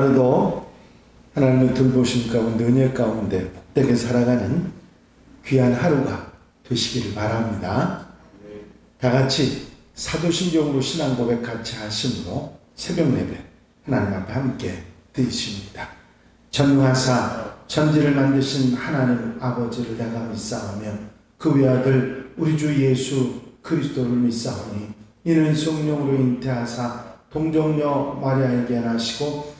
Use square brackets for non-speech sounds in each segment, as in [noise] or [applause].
하루도 하나님의 돌보심 가운데 은혜 가운데 복되게 살아가는 귀한 하루가 되시기를 바랍니다. 다 같이 사도신경으로 신앙 고백 같이 하심으로 새벽 예배 하나님 앞에 함께 드리십니다. 전능하사 천지를 만드신 하나님 아버지를 내가 믿사오며 그 외아들 우리 주 예수 그리스도를 믿사오니 이는 성령으로 잉태하사 동정녀 마리아에게 나시고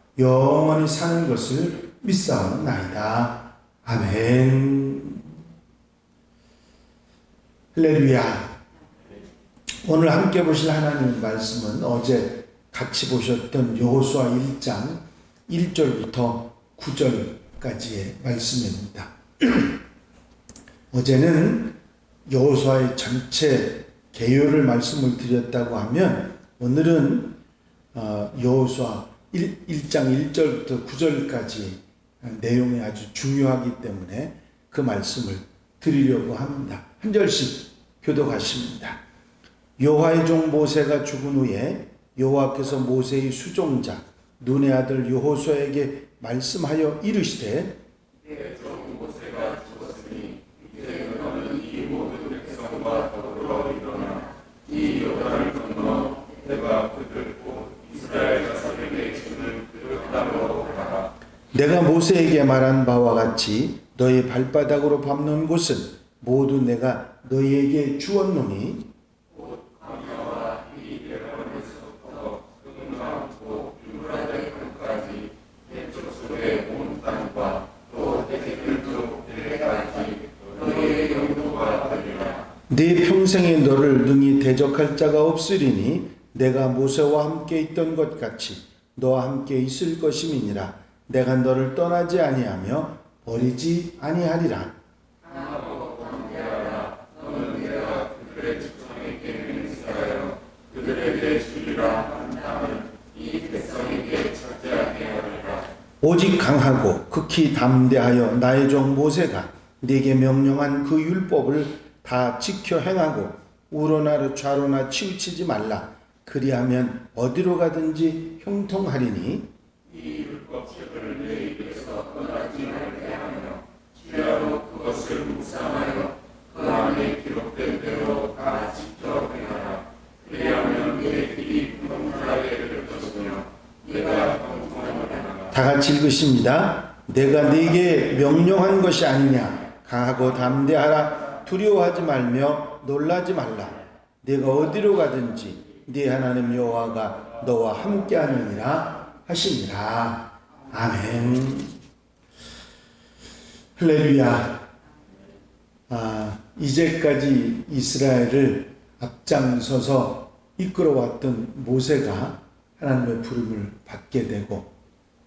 영원히 사는 것을 믿사옵나이다. 아멘. 할렐루야. 오늘 함께 보실 하나님의 말씀은 어제 같이 보셨던 여호수아 1장 1절부터 9절까지의 말씀입니다. [clears throat] 어제는 여호수아의 전체 개요를 말씀을 드렸다고 하면 오늘은 어, 여호수아 1, 1장 1절부터 9절까지 내용이 아주 중요하기 때문에 그 말씀을 드리려고 합니다. 한 절씩 교독하십니다. 여호와의 종 모세가 죽은 후에 여호와께서 모세의 수종자 눈의 아들 여호수아에게 말씀하여 이르시되 내가 모세에게 말한 바와 같이 너의 발바닥으로 밟는 곳은 모두 내가 너희에게 주었노니 네 평생에 너를 능히 대적할 자가 없으리니 내가 모세와 함께 있던 것 같이 너와 함께 있을 것임이니라 내가 너를 떠나지 아니하며 버리지 아니하리라. 오직 강하고 극히 담대하여 나의 종 모세가 네게 명령한 그 율법을 다 지켜 행하고 우로나 좌로나 치우치지 말라. 그리하면 어디로 가든지 형통하리니 다 같이 읽으십니다. 내가 네게 명령한 것이 아니냐? 강하고 담대하라. 두려워하지 말며 놀라지 말라. 네가 어디로 가든지 네 하나님 여호와가 너와 함께하느니라 하시니라 아멘 할렐루야 아, 이제까지 이스라엘을 앞장서서 이끌어왔던 모세가 하나님의 부름을 받게 되고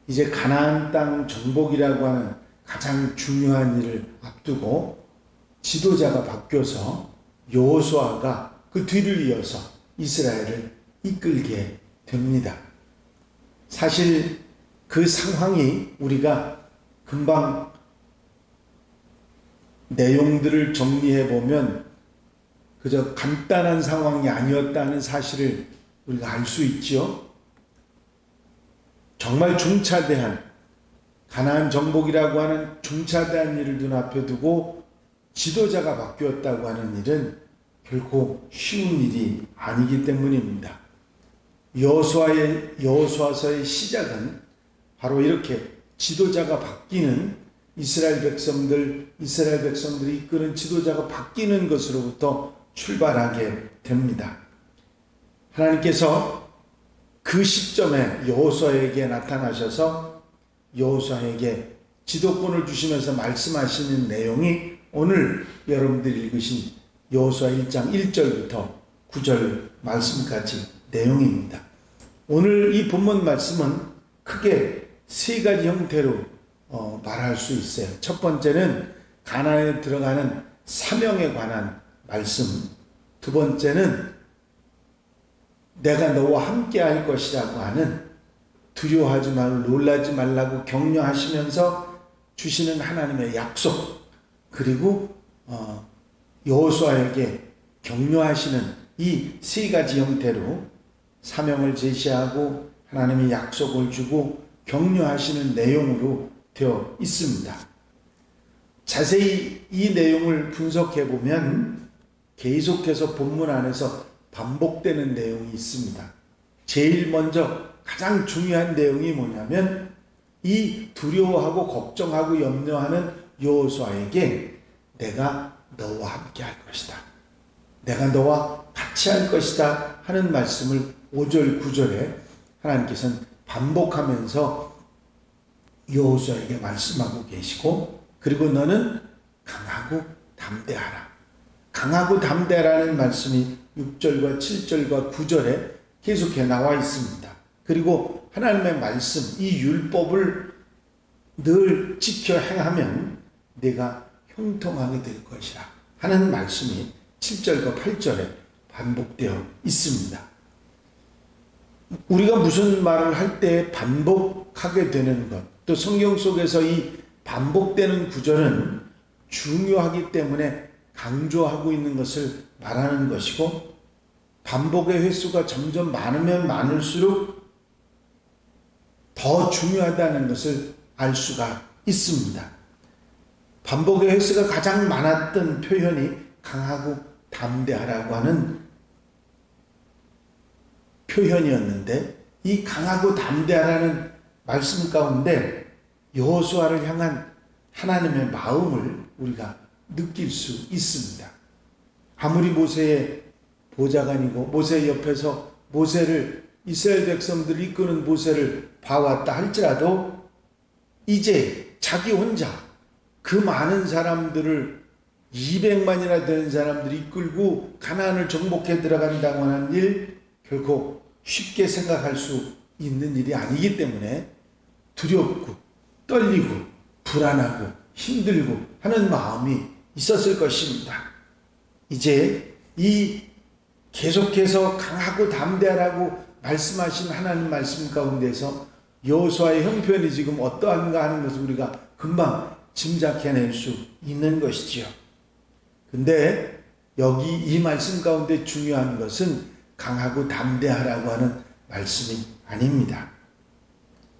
이제 가나안 땅 정복이라고 하는 가장 중요한 일을 앞두고 지도자가 바뀌어서 여호수아가 그 뒤를 이어서 이스라엘을 이끌게 됩니다. 사실 그 상황이 우리가 금방 내용들을 정리해 보면 그저 간단한 상황이 아니었다는 사실을 우리가 알 수 있죠. 정말 중차대한 가나안 정복이라고 하는 중차대한 일을 눈앞에 두고 지도자가 바뀌었다고 하는 일은 결코 쉬운 일이 아니기 때문입니다. 여호수아의 여호수아서의 시작은 바로 이렇게 지도자가 바뀌는 이스라엘 백성들 이스라엘 백성들이 이끄는 지도자가 바뀌는 것으로부터 출발하게 됩니다. 하나님께서 그 시점에 여호수아에게 나타나셔서 여호수아에게 지도권을 주시면서 말씀하시는 내용이 오늘 여러분들이 읽으신 여호수아 1장 1절부터 9절 말씀까지 내용입니다. 오늘 이 본문 말씀은 크게 세 가지 형태로 어, 말할 수 있어요. 첫 번째는 가나안에 들어가는 사명에 관한 말씀. 두 번째는 내가 너와 함께 할 것이라고 하는 두려워하지 말고 놀라지 말라고 격려하시면서 주시는 하나님의 약속. 그리고 어, 여호수아에게 격려하시는 이 세 가지 형태로 사명을 제시하고 하나님의 약속을 주고 격려하시는 내용으로 되어 있습니다. 자세히 이 내용을 분석해 보면 계속해서 본문 안에서 반복되는 내용이 있습니다. 제일 먼저 가장 중요한 내용이 뭐냐면 이 두려워하고 걱정하고 염려하는 여호수아에게 내가 너와 함께 할 것이다. 내가 너와 같이 할 것이다 하는 말씀을 5절 9절에 하나님께서는 반복하면서 여호수아에게 말씀하고 계시고 그리고 너는 강하고 담대하라. 강하고 담대라는 말씀이 6절과 7절과 9절에 계속해 나와 있습니다. 그리고 하나님의 말씀, 이 율법을 늘 지켜 행하면 내가 형통하게 될 것이라 하는 말씀이 7절과 8절에 반복되어 있습니다. 우리가 무슨 말을 할 때 반복하게 되는 것, 또 성경 속에서 이 반복되는 구절은 중요하기 때문에 강조하고 있는 것을 말하는 것이고, 반복의 횟수가 점점 많으면 많을수록 더 중요하다는 것을 알 수가 있습니다. 반복의 횟수가 가장 많았던 표현이 강하고 담대하라고 하는 표현이었는데 이 강하고 담대하라는 말씀 가운데 여호수아를 향한 하나님의 마음을 우리가 느낄 수 있습니다. 아무리 모세의 보좌관이고 모세 옆에서 모세를 이스라엘 백성들을 이끄는 모세를 봐왔다 할지라도 이제 자기 혼자 그 많은 사람들을 200만이나 되는 사람들이 이끌고 가나안을 정복해 들어간다고 하는 일 결코 쉽게 생각할 수 있는 일이 아니기 때문에 두렵고 떨리고 불안하고 힘들고 하는 마음이 있었을 것입니다. 이제 이 계속해서 강하고 담대하라고 말씀하신 하나님 말씀 가운데서 여호수아의 형편이 지금 어떠한가 하는 것을 우리가 금방 짐작해낼 수 있는 것이지요. 근데 여기 이 말씀 가운데 중요한 것은 강하고 담대하라고 하는 말씀이 아닙니다.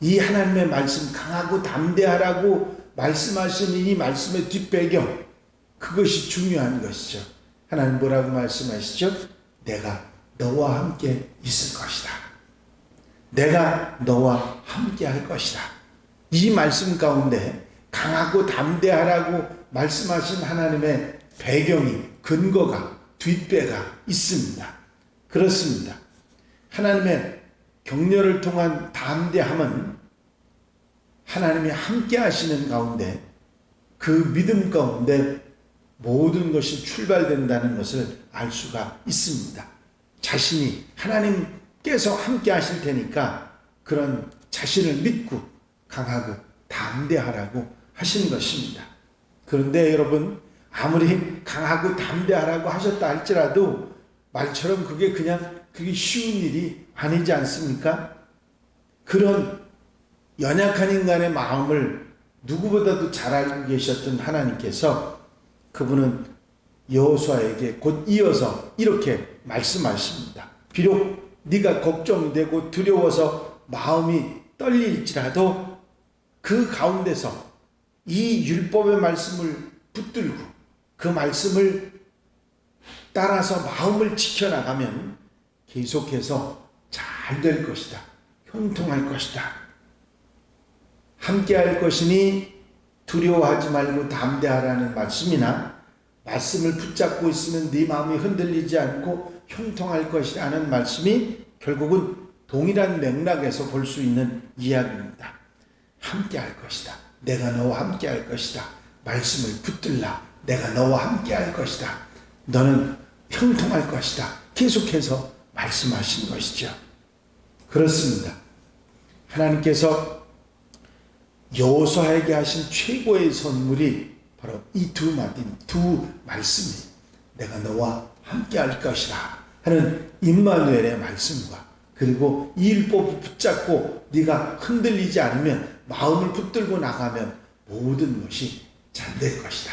이 하나님의 말씀 강하고 담대하라고 말씀하시는 이 말씀의 뒷배경 그것이 중요한 것이죠. 하나님 뭐라고 말씀하시죠? 내가 너와 함께 있을 것이다. 내가 너와 함께 할 것이다. 이 말씀 가운데 강하고 담대하라고 말씀하신 하나님의 배경이 근거가 뒷배가 있습니다. 그렇습니다. 하나님의 격려를 통한 담대함은 하나님이 함께 하시는 가운데 그 믿음 가운데 모든 것이 출발된다는 것을 알 수가 있습니다. 자신이 하나님께서 함께 하실 테니까 그런 자신을 믿고 강하고 담대하라고 하신 것입니다. 그런데 여러분 아무리 강하고 담대하라고 하셨다 할지라도 말처럼 그게 그냥 그게 쉬운 일이 아니지 않습니까? 그런 연약한 인간의 마음을 누구보다도 잘 알고 계셨던 하나님께서 그분은 여호수아에게 곧 이어서 이렇게 말씀하십니다. 비록 네가 걱정되고 두려워서 마음이 떨릴지라도 그 가운데서 이 율법의 말씀을 붙들고 그 말씀을 따라서 마음을 지켜나가면 계속해서 잘 될 것이다. 형통할 것이다. 함께 할 것이니 두려워하지 말고 담대하라는 말씀이나 말씀을 붙잡고 있으면 네 마음이 흔들리지 않고 형통할 것이라는 말씀이 결국은 동일한 맥락에서 볼 수 있는 이야기입니다. 함께 할 것이다. 내가 너와 함께 할 것이다. 말씀을 붙들라. 내가 너와 함께 할 것이다. 너는 형통할 것이다. 계속해서 말씀하신 것이죠. 그렇습니다. 하나님께서 여호수아에게 하신 최고의 선물이 바로 이 두 마디 두 말씀이 내가 너와 함께 할 것이라 하는 임마누엘의 말씀과 그리고 이 율법을 붙잡고 네가 흔들리지 않으면 마음을 붙들고 나가면 모든 것이 잘 될 것이다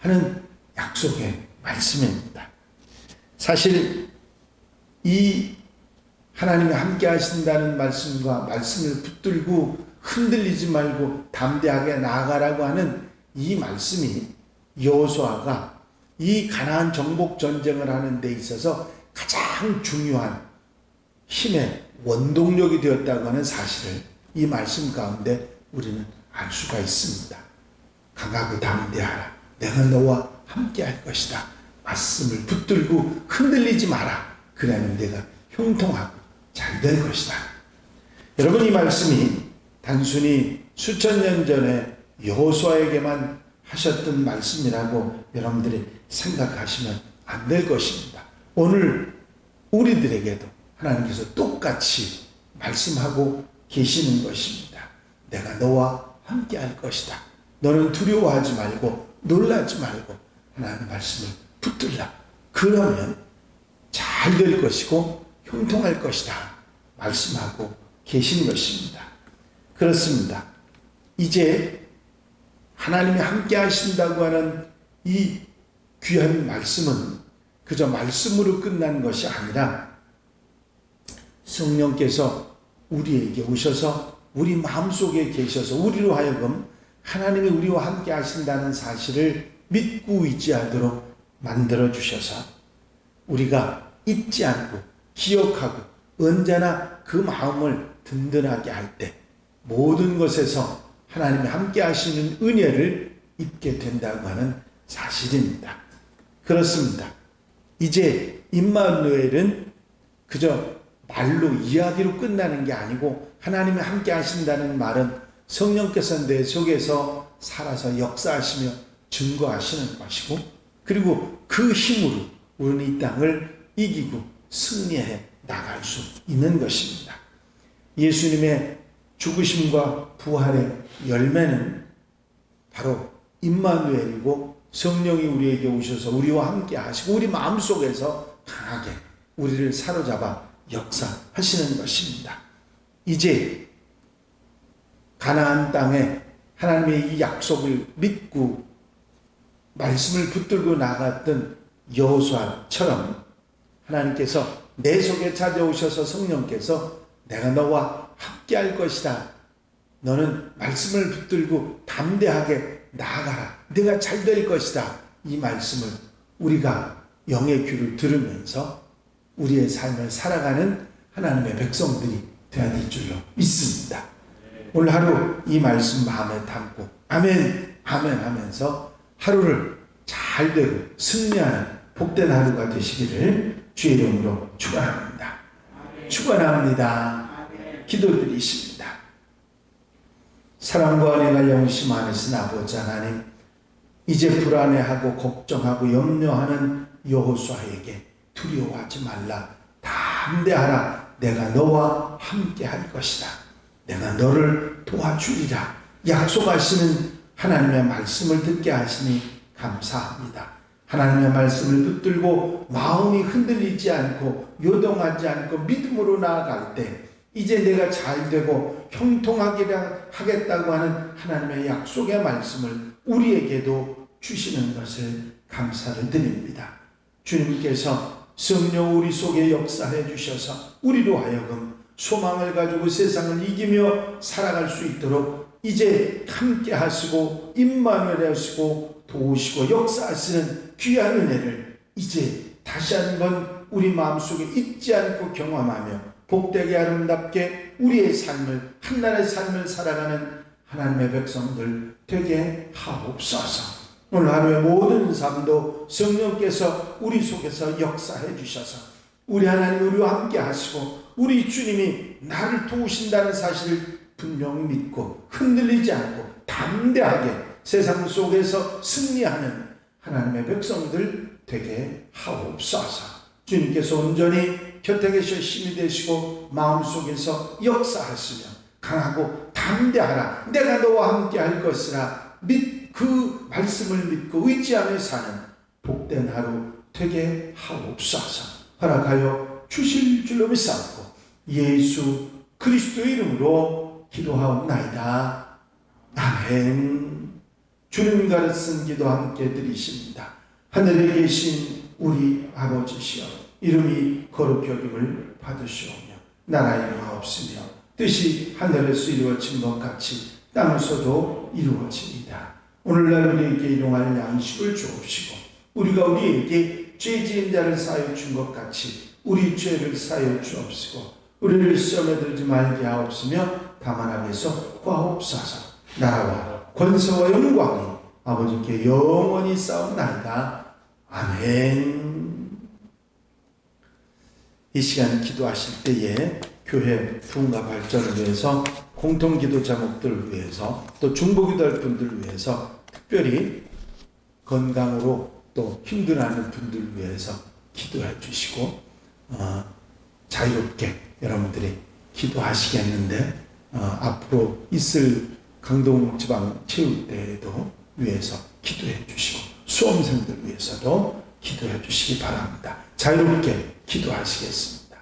하는 약속의 말씀입니다. 사실 이 하나님이 함께 하신다는 말씀과 말씀을 붙들고 흔들리지 말고 담대하게 나아가라고 하는 이 말씀이 여호수아가 이 가나안 정복 전쟁을 하는 데 있어서 가장 중요한 힘의 원동력이 되었다고 하는 사실을 이 말씀 가운데 우리는 알 수가 있습니다. 강하고 담대하라. 내가 너와 함께 할 것이다. 말씀을 붙들고 흔들리지 마라. 그러면 내가 형통하고 잘 될 것이다. 여러분 이 말씀이 단순히 수천 년 전에 여호수아에게만 하셨던 말씀이라고 여러분들이 생각하시면 안 될 것입니다. 오늘 우리들에게도 하나님께서 똑같이 말씀하고 계시는 것입니다. 내가 너와 함께 할 것이다. 너는 두려워하지 말고 놀라지 말고 하나님의 말씀을 붙들라. 그러면 잘 될 것이고 형통할 것이다. 말씀하고 계신 것입니다. 그렇습니다. 이제 하나님이 함께 하신다고 하는 이 귀한 말씀은 그저 말씀으로 끝난 것이 아니라 성령께서 우리에게 오셔서 우리 마음속에 계셔서 우리로 하여금 하나님이 우리와 함께 하신다는 사실을 믿고 의지하도록 만들어 주셔서 우리가 잊지 않고 기억하고 언제나 그 마음을 든든하게 할 때 모든 것에서 하나님이 함께 하시는 은혜를 입게 된다고 하는 사실입니다. 그렇습니다. 이제 임마누엘은 그저 말로 이야기로 끝나는 게 아니고 하나님이 함께 하신다는 말은 성령께서 내 속에서 살아서 역사하시며 증거하시는 것이고 그리고 그 힘으로 우리는 이 땅을 이기고 승리해 나갈 수 있는 것입니다. 예수님의 죽으심과 부활의 열매는 바로 임마누엘이고 성령이 우리에게 오셔서 우리와 함께 하시고 우리 마음속에서 강하게 우리를 사로잡아 역사하시는 것입니다. 이제 가나안 땅에 하나님의 이 약속을 믿고 말씀을 붙들고 나갔던 여호수아처럼 하나님께서 내 속에 찾아오셔서 성령께서 내가 너와 함께 할 것이다. 너는 말씀을 붙들고 담대하게 나아가라. 내가 잘 될 것이다. 이 말씀을 우리가 영의 귀를 들으면서 우리의 삶을 살아가는 하나님의 백성들이 되어야 될 줄로 믿습니다. 오늘 하루 이 말씀 마음에 담고 아멘 아멘 하면서 하루를 잘 되고 승리하는 복된 하루가 되시기를 주의 이름으로 축원합니다. 축원합니다. 기도드리십니다. 사랑과 은혜가 영시 많으신 아버지 하나님 이제 불안해하고 걱정하고 염려하는 여호수아에게 두려워하지 말라 담대하라 내가 너와 함께 할 것이다 내가 너를 도와주리라 약속하시는 하나님의 말씀을 듣게 하시니 감사합니다 하나님의 말씀을 붙들고 마음이 흔들리지 않고 요동하지 않고 믿음으로 나아갈 때 이제 내가 잘 되고 형통하게 하겠다고 하는 하나님의 약속의 말씀을 우리에게도 주시는 것을 감사를 드립니다. 주님께서 성령 우리 속에 역사해 주셔서 우리로 하여금 소망을 가지고 세상을 이기며 살아갈 수 있도록 이제 함께 하시고 임만을 하시고 도우시고 역사하시는 귀한 은혜를 이제 다시 한번 우리 마음속에 잊지 않고 경험하며 복되게 아름답게 우리의 삶을 한나라의 삶을 살아가는 하나님의 백성들 되게 하옵소서. 오늘 하루의 모든 삶도 성령께서 우리 속에서 역사해 주셔서 우리 하나님 우리와 함께 하시고 우리 주님이 나를 도우신다는 사실을 분명히 믿고 흔들리지 않고 담대하게 세상 속에서 승리하는 하나님의 백성들 되게 하옵소서. 주님께서 온전히 곁에 계셔 힘이 되시고 마음속에서 역사하시며 강하고 담대하라. 내가 너와 함께 할 것이라. 믿, 그 말씀을 믿고 의지하며 사는 복된 하루 되게 하옵소서. 허락하여 주실 줄로 믿사옵고 예수 그리스도의 이름으로 기도하옵나이다. 아멘. 주님 가르친 기도 함께 드리십니다. 하늘에 계신 우리 아버지시여 이름이 거룩히 여김을 받으시오며 나라의 마옵시며 뜻이 하늘에서 이루어진 것 같이 땅에서도 이루어집니다. 오늘날 우리에게 일용할 양식을 주옵시고 우리가 우리에게 죄 지은 자를 사여 준 것 같이 우리 죄를 사여 주옵시고 우리를 시험에 들지 말게 하옵시며 악에서 구하옵소서 나라와 권세와 영광이 아버지께 영원히 싸움나이다. 아멘. 이 시간 기도하실 때에 교회 부흥과 발전을 위해서 공통 기도 제목들을 위해서 또 중보기도할 분들을 위해서 특별히 건강으로 또 힘들어하는 분들을 위해서 기도해 주시고 어, 자유롭게 여러분들이 기도하시겠는데 어, 앞으로 있을 강동 지방 체육대회도 위해서 기도해 주시고 수험생들 위해서도 기도해 주시기 바랍니다. 자유롭게 기도하시겠습니다.